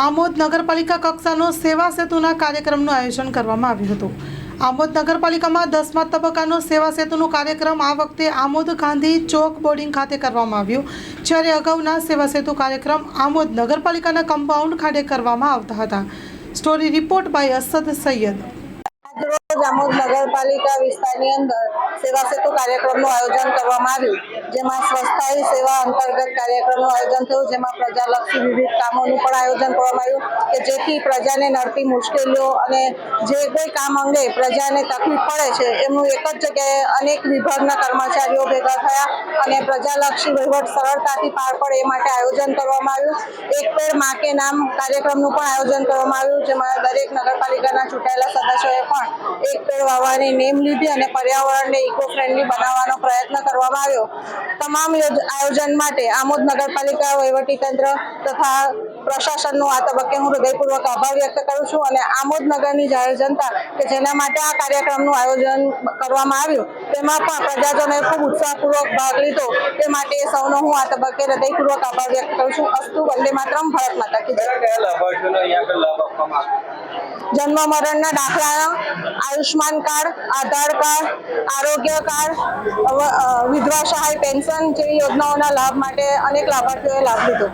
આમોદ નગરપાલિકા કક્ષાનો સેવા સેતુના કાર્યક્રમનું આયોજન કરવામાં આવ્યું હતું. આમોદ નગરપાલિકામાં દસમા તબક્કાનો સેવા સેતુનો કાર્યક્રમ આ વખતે આમોદ ગાંધી ચોક બોર્ડિંગ ખાતે કરવામાં આવ્યો. જ્યારે અગાઉના સેવા સેતુ કાર્યક્રમ આમોદ નગરપાલિકાના કમ્પાઉન્ડ ખાતે કરવામાં આવતા હતા. Story report by Asad Syed. Amod નગરપાલિકા વિસ્તારની અંદર સેવા સેતુ કાર્યક્રમનું આયોજન કરવામાં આવ્યું, જેમાં સ્વસ્થાયી સેવા અંતર્ગત કાર્યક્રમનું આયોજન થયું, જેમાં પ્રજાલક્ષી વિવિધ કામોનું પણ આયોજન કરવામાં આવ્યું, કે જેથી પ્રજાને નડતી મુશ્કેલીઓ અને જે કોઈ કામ અંગે પ્રજાને તકલીફ પડે છે, એમનું એક જ જગ્યાએ અનેક વિભાગના કર્મચારીઓ ભેગા થયા અને પ્રજાલક્ષી વહીવટ સરળતાથી પાર પડે એ માટે આયોજન કરવામાં આવ્યું. એક પેડમાં કે નામ કાર્યક્રમનું પણ આયોજન કરવામાં આવ્યું, જેમાં દરેક નગરપાલિકાના ચૂંટાયેલા સદસ્યોએ પણ પેડ વાવવાની નેમ લીધી અને પર્યાવરણને ઇકો ફ્રેન્ડલી બનાવવાનો પ્રયત્ન કરવામાં આવ્યો. તમામ આયોજન માટે આમોદ નગરપાલિકા વહીવટીતંત્ર તથા પ્રશાસનનો આ તબક્કે હું હૃદયપૂર્વક આભાર વ્યક્ત કરું છું અને આમોદ નગરની જાહેર જનતા કે જેના માટે આ કાર્યક્રમનું આયોજન કરવામાં આવ્યું, તેમાં પણ પ્રજાજનોએ ખૂબ ઉત્સાહપૂર્વક ભાગ લીધો. તે માટે સૌનો હું આ તબક્કે હૃદયપૂર્વક આભાર વ્યક્ત કરું છું. અસ્તુ વંદે માતરમ, ભારત માતા કી જન્મ મરણના દાખલા આયુષ્માન કાર્ડ, આધાર કાર્ડ, આરોગ્ય કાર્ડ વિધવા સહાય, પેન્શન જેવી યોજનાઓના લાભ માટે અનેક લાભાર્થીઓએ લાભ લીધો.